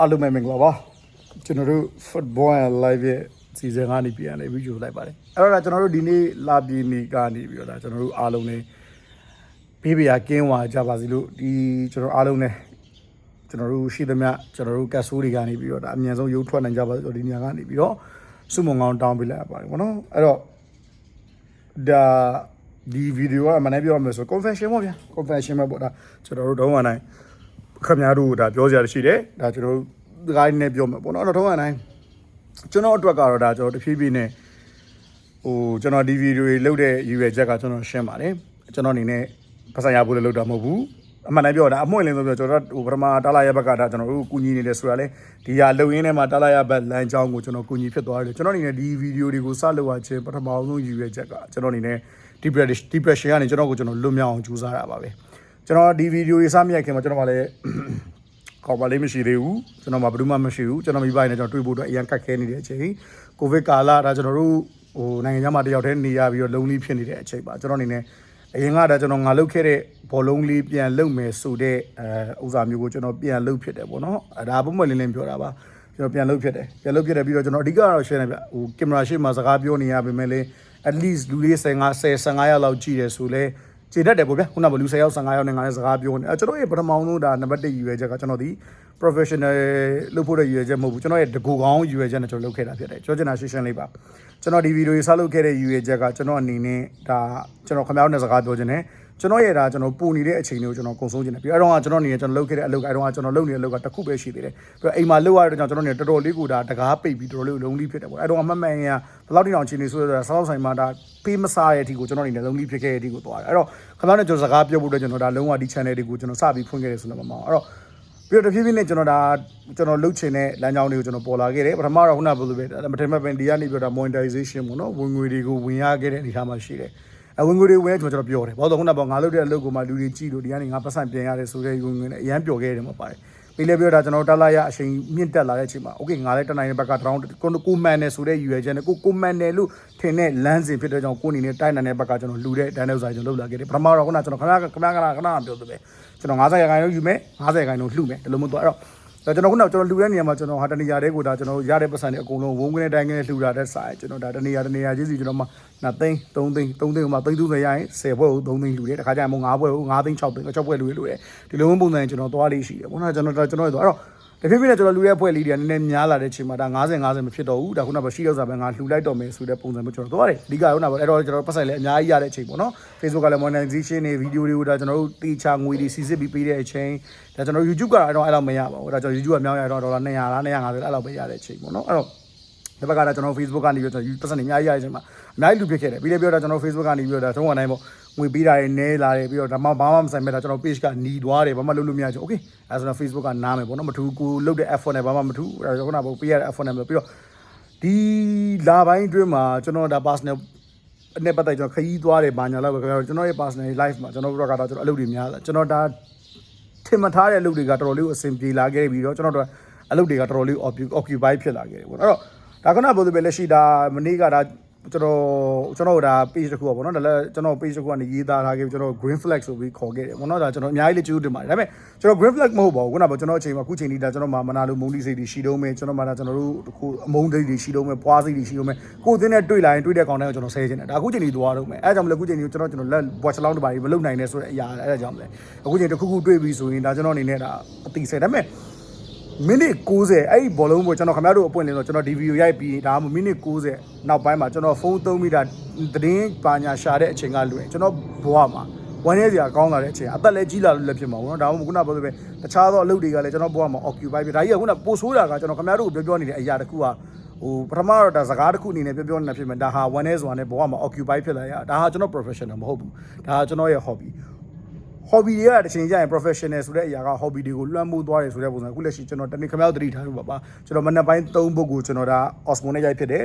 အားလုံးပဲမင်္ဂလာပါကျွန်တော်တို့ football and live ရဲ့စီစဉ်ကနေပြန်လေဗီဒီယိုလိုက်ပါတယ်အဲ့တော့ဒါကျွန်တော်တို့ဒီနေ့လာပြည်နေကနေပြီးတော့ဒါကျွန်တော်တို့အားလုံးနဲ့ဘေးဘီယာကင်းဝါကြပါစီလို့ဒီကျွန်တော်အားလုံးနဲ့ကျွန်တော်တို့ရှိသမျှကျွန်တော်တို့ကတ်ဆိုးတွေကနေပြီးတော့ဒါအမြန်ဆုံးရုပ်ထွက်နိုင်ကြပါဆိုဒီနေရာကနေပြီးတော့စုမုံကောင်းတောင်းပေးလိုက်ရပါတယ်ဗောနော်အဲ့တော့ဒါဒီဗီဒီယိုကမနေ့ပြောရမယ်ဆို confession ပေါ့ဗျာ confession ပဲပေါ့ဒါကျွန်တော်တို့တော့မှနိုင် ခင်ဗျားတို့ဒါပြောစရာရှိတယ်ဒါကျွန်တော်တို့ဒီကိုင်းနဲ့ပြောမှာပေါ့နော်တော့ထုံးအတိုင်းကျွန်တော်အတွက်ကတော့ဒါကျွန်တော်တဖြည်းဖြည်းနဲ့ဟိုကျွန်တော်ဒီဗီဒီယိုတွေလုပ်တဲ့ရည်ရွယ်ချက်ကကျွန်တော်ရှင်းပါတယ်ကျွန်တော်အနေနဲ့ပတ်စံရဖို့လည်းလုပ်တာမဟုတ်ဘူးအမှန်တမ်းပြောတာအမွှင့်လင်းဆိုပြောကျွန်တော်တို့ဟိုပထမတာလာရဘက်ကဒါကျွန်တော်တို့ကူညီနေတယ်ဆိုတာလေဒီဟာလုံရင်းထဲမှာတာလာရဘက်လမ်းကြောင်းကိုကျွန်တော်ကူညီဖြစ်သွားတယ်ကျွန်တော်အနေနဲ့ဒီဗီဒီယိုတွေကိုစလုပ်ရခြင်းပထမဆုံးရည်ရွယ်ချက်ကကျွန်တော်အနေနဲ့ depression depression ကနေကျွန်တော်ကိုကျွန်တော်လွတ်မြောက်အောင်ကြိုးစားတာပါပဲ ကျွန်တော်ဒီဗီဒီယိုတွေစမြတ်ခင်မှာကျွန်တော်ကလည်းကောက်ပါလေးမရှိသေးဘူးကျွန်တော်မှဘယ်သူမှမရှိဘူးကျွန်တော်မိဘနဲ့ကျွန်တော်တွေ့ဖို့အတွက်အရန်ကတ်ခဲနေတဲ့အချိန်ကိုဗစ်ကာလဒါကျွန်တော်တို့ဟိုနိုင်ငံခြားမှာတယောက်တည်းနေရပြီးတော့လုံးလေးဖြစ်နေတဲ့အချိန်ပါကျွန်တော်အနေနဲ့အရင်ကဒါကျွန်တော်ငါလုတ်ခဲ့တဲ့ဘောလုံးလေးပြန်လုတ်မယ်ဆိုတဲ့အဲဥစ္စာမျိုးကိုကျွန်တော်ပြန်လုတ်ဖြစ်တယ်ပေါ့နော်အဲဒါပုံမှန်လင်းလင်းပြောတာပါကျွန်တော်ပြန်လုတ်ဖြစ်တယ်ပြန်လုတ်ဖြစ်တယ်ပြီးတော့ကျွန်တော်အဓိကတော့ share နေပြဟိုကင်မရာရှေ့မှာစကားပြောနေရပေမဲ့လည်း at least လူလေး15 10 15ရောက်လောက်ကြည့်တယ်ဆိုလဲ ခြေတတ်တယ်ပေါ့ဗျာခုနကလူ10ယောက်15ယောက်နဲ့ငါလည်းစကားပြောနေအဲကျွန်တော်ရဲ့ပထမဆုံးဒါနံပါတ်1ရည်ရွယ်ချက်ကကျွန်တော်ဒီ professional လုပ်ဖို့တဲ့ရည်ရွယ်ချက်မဟုတ်ဘူးကျွန်တော်ရဲ့တကူကောင်းရည်ရွယ်ချက်နဲ့ကျွန်တော်လုပ်ခဲ့တာဖြစ်တယ်ပြောချင်တာရှင်းရှင်းလေးပါကျွန်တော်ဒီဗီဒီယိုရေးစလုပ်ခဲ့တဲ့ရည်ရွယ်ချက်ကကျွန်တော်အနေနဲ့ဒါကျွန်တော်ခင်ဗျားတို့နဲ့စကားပြောချင်တယ် ကျွန်တော်ရဲ့ဒါကျွန်တော်ပူနေတဲ့အချိန်တွေကိုကျွန်တော်ကုံဆုံးချင်တယ်ပြီးတော့အဲ့တော့ကကျွန်တော်အနေနဲ့ကျွန်တော်လုပ်ခဲ့တဲ့အလုပ်အဲ့တော့ကကျွန်တော်လုပ်နေတဲ့အလုပ်ကတစ်ခုပဲရှိသေးတယ်ပြီးတော့အိမ်မှာလုပ်ရတဲ့ကြောင့်ကျွန်တော်အနေနဲ့တော်တော်လေးကိုဒါတကားပိတ်ပြီးတော်တော်လေးလုံးလေးဖြစ်တယ်ပေါ့အဲ့တော့အမှတ်မှန်ရဘယ်လောက်တိတောင်ချင်းနေဆိုတော့ဆောက်ဆိုင်မှာဒါပေးမစားတဲ့အထိကိုကျွန်တော်အနေနဲ့လုံးလေးဖြစ်ခဲ့တဲ့အထိကိုသွားတယ်အဲ့တော့ခင်ဗျားတို့ကျွန်တော်စကားပြောဖို့အတွက်ကျွန်တော်ဒါလုံးဝဒီ channel တွေကိုကျွန်တော်စပြီးဖွင့်ခဲ့တယ်ဆိုတော့မမအောင်အဲ့တော့ပြီးတော့တဖြည်းဖြည်းနဲ့ကျွန်တော်ဒါကျွန်တော်လုပ်ချင်တဲ့လမ်းကြောင်းတွေကိုကျွန်တော်ပေါ်လာခဲ့တယ်ပထမတော့ခုနကပြောလို့ပဲမထင်မှတ်ပင်ဒီကနေပြောတာ monetization ပေါ့နော်ဝင်ငွေတွေကိုဝင်ရခဲ့တဲ့အနေအထားမှာရှိတယ် အဝင်ငွေတွေဝင်ကျွန်တော်ပြောတယ်ဘာလို့လဲခုနကပြောငါလုပ်တဲ့အလုပ်ကိုမှလူတွေကြည့်လို့ဒီကနေငါပတ်စံပြန်ရတယ်ဆိုတဲ့ဝင်ငွေနဲ့အရန်ပျော်ခဲ့တယ်မှာပါတယ်ပြီးလည်းပြောတာကျွန်တော်တက်လာရအချိန်မြင့်တက်လာတဲ့အချိန်မှာ okay ငါလည်းတက်နိုင်တဲ့ဘက်က drown ကိုကိုမန်နယ်ဆိုတဲ့ယူရဲချက်နဲ့ကိုကိုမန်နယ်လို့ထင်တဲ့လမ်းစဉ်ဖြစ်တဲ့ကြောင့်ကိုအနေနဲ့တိုက်နိုင်တဲ့ဘက်ကကျွန်တော်လူတဲ့ဒန်နယ်ဆိုင်ကျွန်တော်လုပ်လာခဲ့တယ်ပထမတော့ခုနကကျွန်တော်ခဏခဏခဏခဏပြောသူပဲကျွန်တော်90ရာခိုင်နှုန်းယူမယ်90ရာခိုင်နှုန်းလှုပ်မယ်ဒီလိုမျိုးတော့အဲ့တော့ ဒါကျွန်တော်ခုနကကျွန်တော်လူတဲ့နေရာမှာကျွန်တော်ဟာတနေရာတဲ့ကိုဒါကျွန်တော်ရတဲ့ပတ်စံတွေအကုန်လုံးဝုန်းကနေတိုင်းကနေလှူတာတဲ့စာကျွန်တော်ဒါတနေရာတနေရာချင်းစီကျွန်တော်မှ2သိန်း3သိန်း3သိန်းမှာ3သိန်းရရင်10ဘွဲကို3သိန်းလှူတယ်တခါကျရင်မို့5ဘွဲကို5သိန်း6သိန်း6ဘွဲလှူရလှူတယ်ဒီလိုမျိုးပုံစံကျွန်တော်သွားလေးရှိတယ်ဘောနော်ကျွန်တော်ကျွန်တော်တို့အဲ့တော့ တဖြည်းဖြည်းနဲ့ကျွန်တော်လူရဲ့အဖွဲ့လေးတွေကနည်းနည်းများလာတဲ့ချိန်မှာဒါ90 90မဖြစ်တော့ဘူးဒါခုနကရှိတော့စားပဲငါလှူလိုက်တော့မယ်ဆိုတဲ့ပုံစံမျိုးကျွန်တော်သွားတယ်အဓိကခုနကအဲ့တော့ကျွန်တော်ပတ်ဆိုင်လည်းအများကြီးရတဲ့အချိန်ပေါ့နော် Facebook ကလည်း monetization တွေဗီဒီယိုတွေကိုဒါကျွန်တော်တို့တေချာငွေတွေစီစစ်ပြီးပေးတဲ့အချိန်ဒါကျွန်တော် YouTube ကတော့အဲ့တော့အဲ့လောက်မရပါဘူးဒါကျွန်တော် YouTube ကမြောင်းရတော့ဒေါ်လာ200လား250အဲ့လောက်ပဲရတဲ့အချိန်ပေါ့နော်အဲ့တော့ ဒီဘက်ကဒါကျွန်တော် Facebook ကနေပြီးတော့ပတ်စံတွေအများကြီးရတဲ့အချိန်မှာအများကြီးလူဖြစ်ခဲ့တယ်ပြီးလည်းပြောတော့ကျွန်တော် Facebook ကနေပြီးတော့ဒါသုံးဝန်တိုင်းပေါ့ငွေပေးတာတွေနဲလာတယ်ပြီးတော့ဒါမှဘာမှမဆိုင်မဲ့ဒါကျွန်တော် page ကหนีသွားတယ်ဘာမှလုပ်လို့မရချင် okay အဲဆိုတော့ Facebook ကနားမယ်ပေါ့နော်မထူကိုလုတ်တဲ့ F1 နဲ့ဘာမှမထူအဲခုနကပေးရတဲ့ F1 နဲ့ပြီးတော့ဒီလာပိုင်းအတွင်းမှာကျွန်တော်ဒါ personal နဲ့ပတ်သက်ကျွန်တော်ခရီးသွားတယ်ဘာညာလောက်ပဲခင်ဗျာကျွန်တော်ရဲ့ personal life မှာကျွန်တော်တို့ကတော့ကျွန်တော်အလုပ်တွေများလာကျွန်တော်ဒါထင်မထားတဲ့အလုပ်တွေကတော်တော်လေးကိုအဆင်ပြေလာခဲ့ပြီးတော့ကျွန်တော်တို့အလုပ်တွေကတော်တော်လေး occupy ဖြစ်လာခဲ့တယ်ပေါ့နော်အဲ့တော့ ဒါကနဘုဒ္ဓပဲလက်ရှိဒါမနေ့ကဒါကျွန်တော်ကျွန်တော်ဒါ page တစ်ခုပေါ့နော်ဒါလည်းကျွန်တော် page တစ်ခုကနေရေးသားထားခဲ့ပြီးကျွန်တော် green flag ဆိုပြီးခေါ်ခဲ့တယ်ပေါ့နော်ဒါကျွန်တော်အများကြီးလေးကျေးဇူးတင်ပါတယ်ဒါပေမဲ့ကျွန်တော် green flag မဟုတ်ပါဘူးခုနကကျွန်တော်အချိန်မှာအခုချိန်လေးဒါကျွန်တော်မှာမနာလို့မုန်းတိစိတ်တွေရှိတော့မယ်ကျွန်တော်မှာဒါကျွန်တော်တို့ခုအမုန်းတိတ်တွေရှိတော့မယ်ပွားစိတ်တွေရှိတော့မယ်ကိုယ်သင်းနဲ့တွေ့လာရင်တွေ့တဲ့ကောင်တိုင်းကိုကျွန်တော်ဆဲခြင်းတယ်ဒါအခုချိန်လေးသွားတော့မယ်အဲဒါကြောင့်မလို့အခုချိန်လေးကျွန်တော်ကျွန်တော်လက် watch လောင်းတပါးကြီးမလုပ်နိုင်နဲ့ဆိုတဲ့အရာအဲဒါကြောင့်မလဲအခုချိန်တစ်ခုခုတွေ့ပြီဆိုရင်ဒါကျွန်တော်အနေနဲ့ဒါအတိဆဲဒါပေမဲ့ မိနစ်60အဲ့ဒီဘောလုံးကိုကျွန်တော်ခင်ဗျားတို့အပွင့်လင်းတော့ကျွန်တော်ဒီဗီဒီယိုရိုက်ပြီးဒါမှမဟုတ်မိနစ်60နောက်ပိုင်းမှာကျွန်တော်ဖုန်းသုံးမိတာသတင်းပါညာရှာတဲ့အချိန်ကလွယ်ကျွန်တော်ဘဝမှာဝမ်းနေစရာကောင်းလာတဲ့အချိန်အသက်လည်းကြီးလာလို့လည်းဖြစ်မှာပေါ့နော်ဒါမှမဟုတ်ခုနပြောသလိုပဲတခြားသောအလုပ်တွေကလည်းကျွန်တော်ဘဝမှာ occupy ဖြစ်ဒါကြီးကခုနပို့ဆိုးတာကကျွန်တော်ခင်ဗျားတို့ကိုပြောပြောနေတဲ့အရာတစ်ခုကဟိုပထမတော့ဒါစကားတစ်ခုအနေနဲ့ပြောပြောနေတာဖြစ်မယ်ဒါဟာဝမ်းနေစွာနဲ့ဘဝမှာ occupy ဖြစ်လာရဒါဟာကျွန်တော် professional မဟုတ်ဘူးဒါဟာကျွန်တော်ရဲ့ hobby hobby တွေကတစ်ချိန်ကျရင် professional ဆိုတဲ့အရာက hobby တွေကိုလွှမ်းမိုးသွားတယ်ဆိုတဲ့ပုံစံအခုလက်ရှိကျွန်တော်တနေ့ခမောက်တတိထားလို့ပါပါကျွန်တော်မနက်ပိုင်း3ပုတ်ကိုကျွန်တော်ဒါ osmo နဲ့ရိုက်ဖြစ်တယ်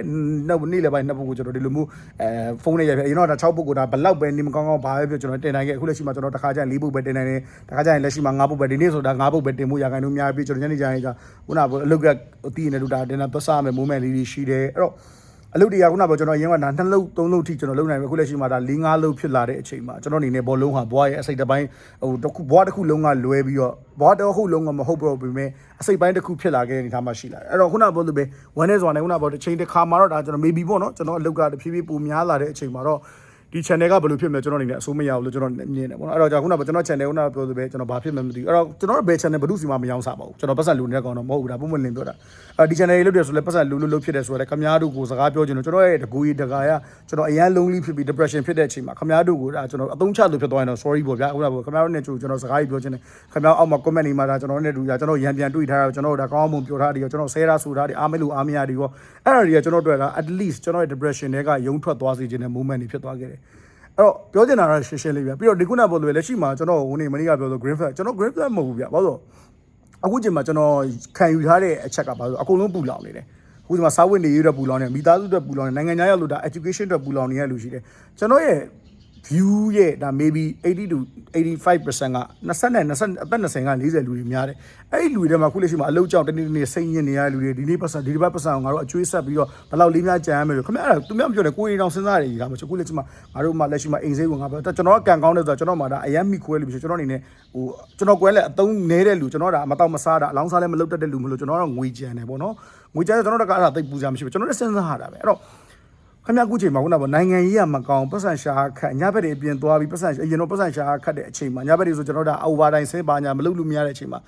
နောက်နေ့လည်းပိုင်း2ပုတ်ကိုကျွန်တော်ဒီလိုမျိုးအဲဖုန်းနဲ့ရိုက်ဖြစ်အရင်တော့ဒါ6ပုတ်ကိုဒါဘလောက်ပဲနေမကောင်းကောင်းဘာပဲဖြစ်ကျွန်တော်တင်နိုင်ခဲ့အခုလက်ရှိမှာကျွန်တော်တစ်ခါကျရင်4ပုတ်ပဲတင်နိုင်တယ်တစ်ခါကျရင်လက်ရှိမှာ5ပုတ်ပဲဒီနေ့ဆိုတာ5ပုတ်ပဲတင်မှုရခိုင်လို့များပြီးကျွန်တော်ညနေကျရင်ကခုနကအလုပ်ကအတီးနေလို့ဒါတင်တာပတ်စားမယ်မိုးမယ်လေးတွေရှိတယ်အဲ့တော့ အလုပ်တွေကခုနကပြောကျွန်တော်အရင်ကဒါနှစ်လုံးသုံးလုံးထိကျွန်တော်လုပ်နိုင်ပြီအခုလက်ရှိမှာဒါ၄၅လုံးဖြစ်လာတဲ့အချိန်မှာကျွန်တော်အနေနဲ့ဘောလုံးဟာဘွားရဲ့အစိတ်တစ်ပိုင်းဟိုတစ်ခုဘွားတစ်ခုလုံးကလွဲပြီးတော့ဘွားတစ်ခုလုံးကမဟုတ်တော့ဘူးပေမဲ့အစိတ်ပိုင်းတစ်ခုဖြစ်လာခဲ့တဲ့အနေထားမှရှိလာတယ်အဲ့တော့ခုနကပြောလို့ပဲဝမ်းနေစွာနဲ့ခုနကပြောတစ်ချိန်တစ်ခါမှာတော့ဒါကျွန်တော် maybe ပေါ့နော်ကျွန်တော်အလုပ်ကတဖြည်းဖြည်းပိုများလာတဲ့အချိန်မှာတော့ ဒီ channel ကဘယ်လိုဖြစ်မလဲကျွန်တော်အနေနဲ့အစိုးမရဘူးလို့ကျွန်တော်မြင်တယ်ပေါ့နော်အဲ့တော့ကျွန်တော်ခုနကကျွန်တော် channel ခုနကပြောသလိုပဲကျွန်တော်ဘာဖြစ်မှမသိဘူးအဲ့တော့ကျွန်တော်တို့ဘယ် channel ဘယ်သူစီမှမရောင်းစားပါဘူးကျွန်တော်ပတ်စံလူနေတဲ့ကောင်တော့မဟုတ်ဘူးဒါပုံမှန်လင်းပြောတာအဲဒီ channel လေးလုပ်တယ်ဆိုလဲပတ်စံလူလူလုပ်ဖြစ်တယ်ဆိုတော့ခမားတို့ကိုစကားပြောချင်လို့ကျွန်တော်ရဲ့တကူကြီးတကာရကျွန်တော်အရန် lonely ဖြစ်ပြီး depression ဖြစ်တဲ့အချိန်မှာခမားတို့ကိုဒါကျွန်တော်အသုံးချလို့ဖြစ်သွားရင်တော့ sorry ပေါ့ဗျာခုနကခမားတို့နဲ့ကျွန်တော်စကားကြီးပြောချင်တယ်ခမားအောက်မှာ comment တွေမှာဒါကျွန်တော်နဲ့တူရကျွန်တော်ရံပြန်တွေ့ထားတာကျွန်တော်တို့ဒါကောင်းအောင်ပြောထားတယ်ကျွန်တော်ဆဲတာဆိုတာတွေအားမလို့အားမရတွေရောအဲ့ဒါတွေကကျွန်တော်တို့က at least ကျွန်တော်ရဲ့ depression တွေကရုံထွက်သွားစေခြင်းတဲ့ moment တွေဖြစ်သွားခဲ့တယ် အဲ့တော့ပြောချင်တာကရှင်းရှင်းလေးပြပြီးတော့ဒီခုနကပြောလို့လက်ရှိမှာကျွန်တော်ဟိုနေ့မနေ့ကပြောလို့ green flag ကျွန်တော် green flag မဟုတ်ဘူးဗျဘာလို့အခုချိန်မှာကျွန်တော်ခံယူထားတဲ့အချက်ကဘာလို့အကုန်လုံးပူလောင်နေတယ်အခုချိန်မှာစာဝတ်နေရေးအတွက်ပူလောင်နေမိသားစုအတွက်ပူလောင်နေနိုင်ငံခြားရောက်လို့ဒါ education အတွက်ပူလောင်နေရလူရှိတယ်ကျွန်တော်ရဲ့ view ရဲ့ဒါ maybe 80 to 85%က20နဲ့20အသက်20က40လူတွေများတယ်အဲ့ဒီလူတွေထဲမှာခုလက်ရှိမှာအလုပ်ကြောင့်တနေ့တနေ့စိတ်ညစ်နေရတဲ့လူတွေဒီနေ့ပတ်စံဒီတစ်ပတ်ပတ်စံကိုငါတို့အကျွေးဆက်ပြီးတော့ဘယ်လောက်လေးများကြံရမယ်လို့ခင်ဗျအဲ့ဒါသူများမပြောနဲ့ကိုယ်ရင်တောင်စဉ်းစားရည်ကမှာခုလက်ရှိမှာငါတို့မှလက်ရှိမှာအိမ်စိတ်ကိုငါပြောကျွန်တော်ကကန်ကောင်းတယ်ဆိုတော့ကျွန်တော်မှဒါအယမ်းမိခွဲလို့ဖြစ်ကျွန်တော်အနေနဲ့ဟိုကျွန်တော်ကွဲလဲအသုံးနေတဲ့လူကျွန်တော်ဒါမတော့မစားတာအလောင်းစားလဲမလုပ်တတ်တဲ့လူမလို့ကျွန်တော်တော့ငွေကြံတယ်ပေါ့နော်ငွေကြံတယ်ကျွန်တော်တို့ကအဲ့ဒါသိပူစားမရှိဘူးကျွန်တော်လည်းစဉ်းစားရတာပဲအဲ့တော့ ခင်ဗျာအခုချိန်မှာခုနကနိုင်ငံရေးကမကောင်းပတ်စံရှာခတ်ညဘက်တွေအပြင်သွားပြီးပတ်စံအရင်တော့ပတ်စံရှာခတ်တဲ့အချိန်မှာညဘက်တွေဆိုကျွန်တော်တို့ over time ဆင်းပါညာမလုပ်လို့မရတဲ့အချိန်မှာ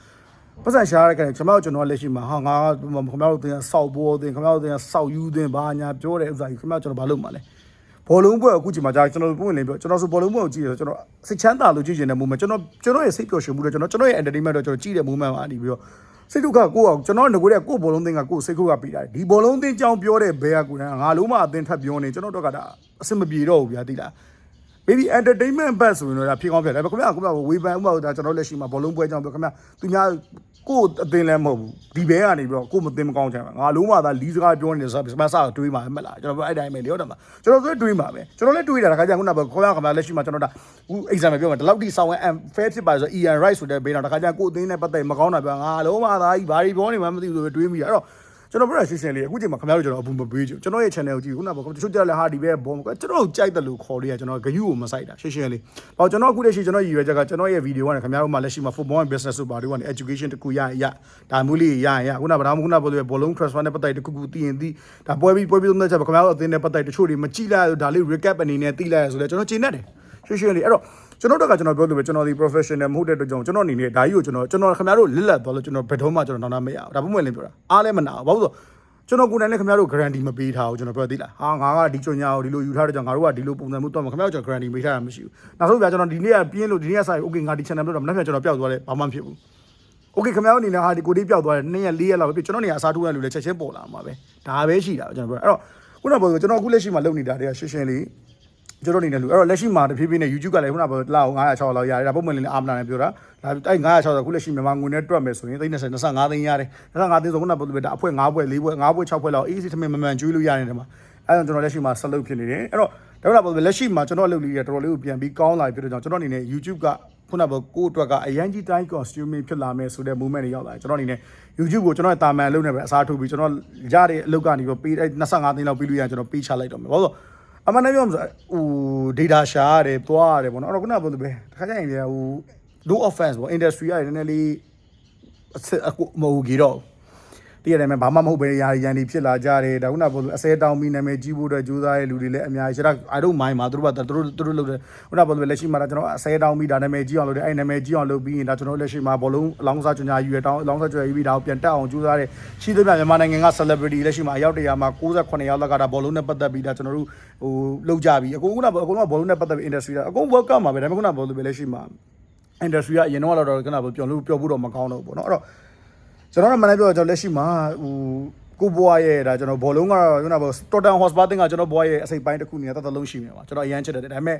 ပတ်စံရှာရတဲ့ကျွန်တော်ကျွန်တော်လက်ရှိမှာဟာငါခင်ဗျားတို့တင်ဆောက်ပေါ်တင်ခင်ဗျားတို့တင်ဆောက်ယူတင်ပါညာပြောတဲ့ဥစ္စာကြီးခင်ဗျားကျွန်တော်ဘာလုပ်မှာလဲဘောလုံးပွဲအခုချိန်မှာကြာကျွန်တော်ပုံဝင်လင်းပြောကျွန်တော်ဆိုဘောလုံးပွဲကိုကြည့်ရဆိုကျွန်တော်စိတ်ချမ်းသာလို့ကြည့်နေတဲ့ moment ကျွန်တော်ကျွန်တော်ရဲ့စိတ်ပျော်ရွှင်မှုတော့ကျွန်တော်ကျွန်တော်ရဲ့ entertainment တော့ကျွန်တော်ကြည့်တဲ့ moment မှာနေပြီးတော့ စိတ်ဒုက္ခကိုအောင်ကျွန်တော်ငကိုတဲ့ကိုဘောလုံးသင်းကကိုစိတ်ခုကပြီးတာဒီဘောလုံးသင်းကြောင်းပြောတဲ့ဘဲကကိုငါလုံးမအသင်းထပ်ပြောနေကျွန်တော်တို့ကဒါအဆင်မပြေတော့ဘူးဗျာတိလား baby entertainment ဘတ်ဆိုရင်တော့ဒါဖြစ်ကောင်းဖြစ်တယ်ဒါပေမဲ့ခင်ဗျာခင်ဗျာဝေဖန်ဥပမာဒါကျွန်တော်လက်ရှိမှာဘောလုံးပွဲကြောင်းပြောခင်ဗျာသူများ ကိုအသင်းလည်းမဟုတ်ဘူးဒီဘဲကနေပြီးတော့ကိုမသိမကောင်းချင်ပါငါလုံးမသာလီးစကားပြောနေဆိုတော့မဆာတွေးမှာမလားကျွန်တော်အဲ့တိုင်းပဲလေဟုတ်တယ်မကျွန်တော်ဆိုတွေးမှာပဲကျွန်တော်လည်းတွေးတာတခါကျခုနကခေါ်ရခင်ဗျာလက်ရှိမှာကျွန်တော်ဒါအခု exam ပြောမှာဒီလောက်ထိဆောင်းဝဲ fair ဖြစ်ပါဆို Ian Rice ဆိုတဲ့ဘေးတော့တခါကျကိုအသင်းနဲ့ပတ်သက်မကောင်းတာပြောငါလုံးမသာကြီးဘာတွေပြောနေမှမသိဘူးဆိုပဲတွေးမိတာအဲ့တော့ ကျွန်တော်ပြရရှင်းရှင်းလေးအခုချိန်မှာခင်ဗျားတို့ကျွန်တော်အပူမပေးချင်ကျွန်တော်ရဲ့ channel ကိုကြည့်ခုနကတချို့တက်လည်းဟာဒီပဲဘောကျွန်တော်ကြိုက်တယ်လို့ခေါ်လို့ရကျွန်တော်ဂယုကိုမဆိုင်တာရှင်းရှင်းလေးဟောကျွန်တော်အခုလက်ရှိကျွန်တော်ရည်ရွယ်ချက်ကကျွန်တော်ရဲ့ video ကနေခင်ဗျားတို့မှလက်ရှိမှာ football and business ဆိုပါတို့ကနေ education တကူရရဒါမျိုးလေးရရခုနကဗဒါမခုနကပြောလို့ဘောလုံး transfer နဲ့ပတ်သက်တခုခုတည်ရင်ဒီဒါပွဲပြီးပွဲပြီးသုံးတဲ့ချက်ခင်ဗျားတို့အသင်းနဲ့ပတ်သက်တချို့တွေမကြည့်လိုက်ဒါလေး recap အနေနဲ့သိလိုက်ရဆိုလဲကျွန်တော်ကျေနပ်တယ်ရှင်းရှင်းလေးအဲ့တော့ ကျွန်တော်တို့ကကျွန်တော်ပြောလို့ပဲကျွန်တော်ဒီ professional မဟုတ်တဲ့အတွက်ကြောင့်ကျွန်တော်အနေနဲ့ဒါကြီးကိုကျွန်တော်ကျွန်တော်ခင်ဗျားတို့လစ်လက်သွားလို့ကျွန်တော်ဘယ်တော့မှကျွန်တော်နောက်နာမရဘူးဒါပုံမှန်လေးပြောတာအားလည်းမနာဘူးဘာလို့ဆိုကျွန်တော်ကိုယ်တိုင်လည်းခင်ဗျားတို့ guarantee မပေးထားဘူးကျွန်တော်ပြောသေးလားဟာငါကဒီကြညာကိုဒီလိုယူထားတဲ့ကြောင့်ငါတို့ကဒီလိုပုံစံမျိုးတော့ခင်ဗျားတို့ကျွန်တော် guarantee ပေးထားတာမရှိဘူးနောက်ဆုံးပြကျွန်တော်ဒီနေ့ကပြင်းလို့ဒီနေ့ကစား okay ငါဒီ channel လို့တော့မနေ့ကကျွန်တော်ပျောက်သွားတယ်ဘာမှမဖြစ်ဘူး okay ခင်ဗျားတို့အနေနဲ့ဟာဒီကိုဒီပျောက်သွားတယ်2ရက်4ရက်လောက်ပဲကျွန်တော်နေအစားထိုးရလို့လည်းချက်ချင်းပေါ်လာမှာပဲဒါပဲရှိတာကျွန်တော်ပြောအဲ့တော့ခုနကပြောကျွန်တော်အခုလက်ရှိမှာလုပ်နေတာတွေကရှင်းရှင်းလေး ကျွန်တော်နေတယ်လူအဲ့တော့လက်ရှိမှာတဖြည်းဖြည်းနဲ့ YouTube ကလည်းခုနကပြောလာအောင်900 600လောက်ရတယ်ဒါပုံမှန်လေးအာမနာနဲ့ပြောတာဒါအဲ့900 600ခုလက်ရှိမြန်မာငွေနဲ့တွက်မယ်ဆိုရင်30 25သိန်းရတယ်25သိန်းဆိုခုနကပြောဒါအဖွဲ9ဘွဲ4ဘွဲ5ဘွဲ6ဘွဲလောက် easy ထမင်းမမှန်ကျွေးလို့ရတယ်ဒီမှာအဲ့တော့ကျွန်တော်လက်ရှိမှာဆက်လုပ်ဖြစ်နေတယ်အဲ့တော့ဒါကလည်းလက်ရှိမှာကျွန်တော်လုပ်လေးရတော်တော်လေးကိုပြန်ပြီးကောင်းလာပြီဖြစ်တဲ့ကြောင့်ကျွန်တော်အနေနဲ့ YouTube ကခုနကကိုအတွက်ကအရန်ကြီးတိုင်း costuming ဖြစ်လာမယ်ဆိုတဲ့ movement တွေရောက်လာတယ်ကျွန်တော်အနေနဲ့ YouTube ကိုကျွန်တော်တာမန်လုပ်နေပဲအစားထိုးပြီးကျွန်တော်ရတဲ့အလုပ်ကနေပြီးပေး25သိန်းလောက်ပေးလို့ရရင်ကျွန်တော်ပေးချလိုက်တော့မယ်ဘာလို့ အမှန်တမ်းပြောမှာဟို data ရှာရတယ်တွားရတယ်ပေါ့နော်အဲ့တော့ခုနကပြောလို့ပဲတခါကျရင်လေဟို no offense ပေါ့ industry ရတယ်နည်းနည်းလေးအစ်အခုမဟုတ်ကြီးတော့ တည်ရတယ်မယ်ဘာမှမဟုတ်ပဲရာရန်ဒီဖြစ်လာကြတယ်ဒါခုနကပြောလို့အစဲတောင်းပြီးနာမည်ကြီးဖို့အတွက်ကြိုးစားတဲ့လူတွေလည်းအများကြီးရှာ I don't mind ပါသူတို့ကသူတို့သူတို့လုပ်တယ်ခုနကပြောလို့လက်ရှိမှာကျွန်တော်အစဲတောင်းပြီးဒါနာမည်ကြီးအောင်လုပ်တယ်အဲ့နာမည်ကြီးအောင်လုပ်ပြီးရင်ဒါကျွန်တော်လက်ရှိမှာဘောလုံးအလောင်းစားကြညာယူရတောင်းအလောင်းစားကြရွပြီးဒါကိုပြန်တက်အောင်ကြိုးစားတယ်ရှိသမျှမြန်မာနိုင်ငံက celebrity လက်ရှိမှာအယောက်တရာမှာ68ယောက်လောက်ကဒါဘောလုံးနဲ့ပတ်သက်ပြီးဒါကျွန်တော်တို့ဟိုလုပ်ကြပြီအကုန်ခုနကအကုန်လုံးကဘောလုံးနဲ့ပတ်သက်ပြီး industry ကအကုန် welcome ပါပဲဒါပေမဲ့ခုနကဘောလုံးပဲလက်ရှိမှာ industry ကအရင်တော့တော့ခုနကပြောလို့ပြောဖို့တော့မကောင်းတော့ဘူးပေါ့နော်အဲ့တော့ ကျွန်တော်တို့မနေ့ပြောကျွန်တော်လက်ရှိမှာဟိုကိုဘွားရဲ့ဒါကျွန်တော်ဘောလုံးကတော့ခုနကပြော Tottenham Hotspur တင်ကကျွန်တော်ဘွားရဲ့အစိပ်ပိုင်းတစ်ခုနေတာတသက်လုံးရှိနေပါကျွန်တော်အရန်ချစ်တယ်ဒါပေမဲ့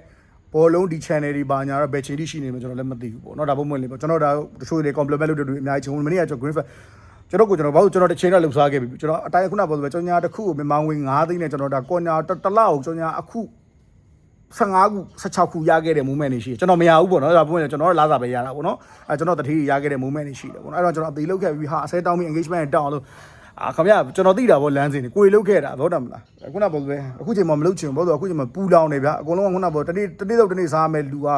ဘောလုံးဒီ channel တွေပါညာတော့ဘယ်ချိန်ထိရှိနေမှာကျွန်တော်လည်းမသိဘူးပေါ့နော်ဒါပုံမှန်လေးပေါ့ကျွန်တော်ဒါတချို့တွေ compliment လုပ်တဲ့တွေအများကြီးကျွန်တော်မနေ့ကကျွန်တော် green flag ကျွန်တော်ကိုကျွန်တော်ဘာလို့ကျွန်တော်တစ်ချိန်တော့လှုပ်ရှားခဲ့ပြီကျွန်တော်အတိုင်းခုနကပြောဆိုပဲကျွန်တော်ညာတစ်ခုကိုမြန်မာငွေ9သိန်းနဲ့ကျွန်တော်ဒါကောညာတစ်လောက်ကိုကျွန်တော်ညာအခု 15ခု16ခုရခဲ့တဲ့ movement တွေရှိတယ်ကျွန်တော်မရဘူးပေါ့နော်ဒါပုံမှန်ကျွန်တော်လာစားပဲရတာပေါ့နော်အဲကျွန်တော်တတိရခဲ့တဲ့ movement တွေရှိတယ်ပေါ့နော်အဲ့တော့ကျွန်တော်အသေးလောက်ခဲ့ပြီးဟာအစဲတောင်းပြီး engagement တောင်းအောင်လို့အာခင်ဗျာကျွန်တော်သိတာဗောလမ်းစဉ်ကိုယ်လုတ်ခဲ့တာသောတာမလားခုနကပြောပဲအခုချိန်မှာမလုတ်ချင်ဘူးဘောတော့အခုချိန်မှာပူလောင်နေဗျာအကုန်လုံးကခုနကပြောတနေ့တနေ့တော့တနေ့စားမယ်လူက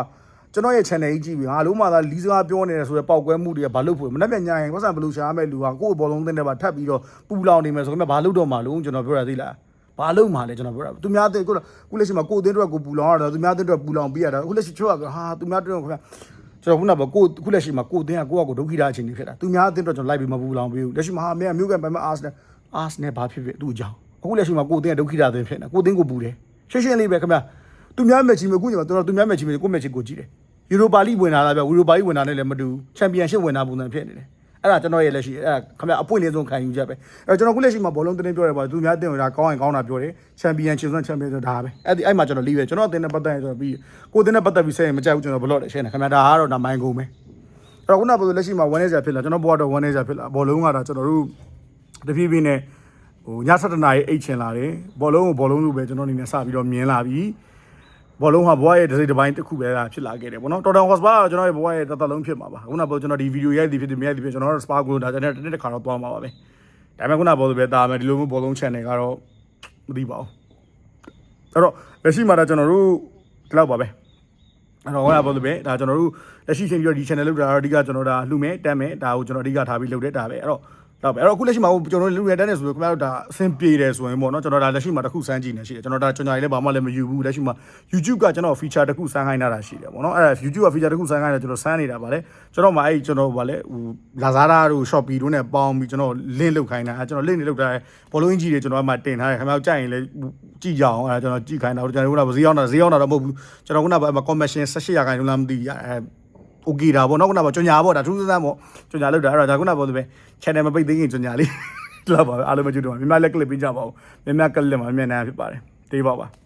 ကျွန်တော်ရဲ့ channel ကြီးကြည့်ပြီးငါလုံးမသာလီးစကားပြောနေတယ်ဆိုတော့ပောက်ကွဲမှုတွေကဘာလို့ဖွယ်မနေ့ပြန်ညရင်ပတ်စံဘလူရှာမယ်လူကကိုယ့်ဘောလုံးတင်းတဲ့ပါထပ်ပြီးတော့ပူလောင်နေမယ်ဆိုတော့ဘာလို့တော့မှလုံးကျွန်တော်ပြောရသေးလား ဘာလို့မှလဲကျွန်တော်ပြောတာသူများတဲ့ကိုခုလက်ရှိမှာကိုယ်တင်းတော့ကိုပူလောင်ရတာသူများတင်းတော့ပူလောင်ပြရတာခုလက်ရှိချိုးကဟာသူများတင်းတော့ခင်ဗျာကျွန်တော်ခုနကကိုခုလက်ရှိမှာကိုတင်းကကိုကကိုဒုက္ခိတာအချိန်ကြီးဖြစ်တာသူများတင်းတော့ကျွန်တော်လိုက်ပြီးမပူလောင်ပြီးဘူးလက်ရှိမှာဟာမင်းမျိုးကန်ပိုင်မအာစနယ်အာစနယ်ဘာဖြစ်ဖြစ်သူ့အကြောင်းအခုလက်ရှိမှာကိုတင်းကဒုက္ခိတာတင်းဖြစ်နေကိုတင်းကိုပူတယ်ရှင်းရှင်းလေးပဲခင်ဗျာသူများမက်ချီမအခုညီမတော်သူများမက်ချီမကိုမက်ချီကိုကြည့်တယ်ယူရိုပါလိဝင်လာတာဗျယူရိုပါလိဝင်လာနဲ့လည်းမတူချန်ပီယံရှစ်ဝင်လာပုံစံဖြစ်နေတယ် အဲ့ဒါကျွန်တော်ရဲ့လက်ရှိအဲ့ဒါခင်ဗျာအပွင့်လေးဆုံးခံယူချက်ပဲအဲ့တော့ကျွန်တော်ခုလက်ရှိမှာဘောလုံးတင်းပြောတယ်ပါသူများတင်ဝင်တာကောင်းရင်ကောင်းတာပြောတယ်ချန်ပီယံချင်စွမ်းချန်ပီယံဆိုတာဒါပဲအဲ့ဒီအဲ့မှာကျွန်တော်လီးပဲကျွန်တော်တင်တဲ့ပတ်သက်ရင်ကျွန်တော်ပြီးကိုတင်တဲ့ပတ်သက်ပြီးဆက်ရင်မကြိုက်ဘူးကျွန်တော်ဘလော့တယ်ရှင်းတယ်ခင်ဗျာဒါကတော့ဒါမိုင်းကုန်ပဲအဲ့တော့ခုနကဘယ်လိုလက်ရှိမှာ1နေစရာဖြစ်လာကျွန်တော်ဘောကတော့1နေစရာဖြစ်လာဘောလုံးကတော့ကျွန်တော်တို့တဖြည်းဖြည်းနဲ့ဟိုည7နာရီအိတ်ချင်လာတယ်ဘောလုံးကိုဘောလုံးလိုပဲကျွန်တော်အနေနဲ့စပြီးတော့မြင်လာပြီး ဘောလုံးဟာဘွားရဲ့တစ်စိတ်တစ်ပိုင်းတစ်ခုပဲဖြစ်လာခဲ့တယ်ပေါ့နော်တော်တော်ဟော့စပါကတော့ကျွန်တော်ရဲ့ဘွားရဲ့တသက်လုံးဖြစ်မှာပါခုနကပြောကျွန်တော်ဒီဗီဒီယိုရိုက်သည်ဖြစ်တယ်မရိုက်သည်ဖြစ်ကျွန်တော်တို့စပါကိုဒါကျွန်တော်တစ်နေ့တစ်ခါတော့သွားမှာပါပဲဒါပေမဲ့ခုနကပြောလို့ပဲတာမယ်ဒီလိုမျိုးဘောလုံး channel ကတော့မသိပါဘူးအဲ့တော့လက်ရှိမှာတော့ကျွန်တော်တို့ဒီလောက်ပါပဲအဲ့တော့ဟောရပါလို့ပဲဒါကျွန်တော်တို့လက်ရှိချိန်ပြီးတော့ဒီ channel လောက်တာတော့အဓိကကျွန်တော်ဒါလှူမယ်တက်မယ်ဒါကိုကျွန်တော်အဓိကထားပြီးလုပ်တယ်ဒါပဲအဲ့တော့ တော့ပဲအဲ့တော့အခုလက်ရှိမှာကျွန်တော်တို့လူရတဲ့နေဆိုတော့ခင်ဗျားတို့ဒါအဆင်ပြေတယ်ဆိုရင်ပေါ့နော်ကျွန်တော်ဒါလက်ရှိမှာတစ်ခုစမ်းကြည့်နေရှိတယ်ကျွန်တော်ဒါကျွန်တော်လည်းဘာမှလည်းမယူဘူးလက်ရှိမှာ YouTube ကကျွန်တော် feature တစ်ခုစမ်းခိုင်းတာရှိတယ်ပေါ့နော်အဲ့ဒါ YouTube က feature တစ်ခုစမ်းခိုင်းတာကျွန်တော်စမ်းနေတာပါလေကျွန်တော်မှအဲ့ကျွန်တော်ဗာလေဟို Lazada တို့ Shopee တို့နဲ့ပေါင်းပြီးကျွန်တော် link လုပ်ခိုင်းတာအဲ့ကျွန်တော် link တွေလုပ်ထားတယ်ဘောလုံးကြီးတွေကျွန်တော်အမှတင်ထားတယ်ခင်ဗျားကြိုက်ရင်လည်းကြည့်ကြအောင်အဲ့ဒါကျွန်တော်ကြည့်ခိုင်းတာကျွန်တော်ကဈေးရောက်တာဈေးရောက်တာတော့မဟုတ်ဘူးကျွန်တော်က commission 18ရာခိုင်နှုန်းလားမသိဘူးအဲ့ โอเคတာပေါ့နော်ခုနကကြော်ညာပေါ့ဒါထူးဆန်းပေါ့ကြော်ညာလောက်တာအဲ့တော့ဒါခုနကပြောသလိုပဲ channel မပိတ်သိရင်ကြော်ညာလေးလောက်ပါပဲအားလုံးမကြည့်တော့ပါမြင်မလက် clip ပေးကြပါဦးမြင်မ clip မှာမြင်နေတာဖြစ်ပါတယ်တေးပါပါ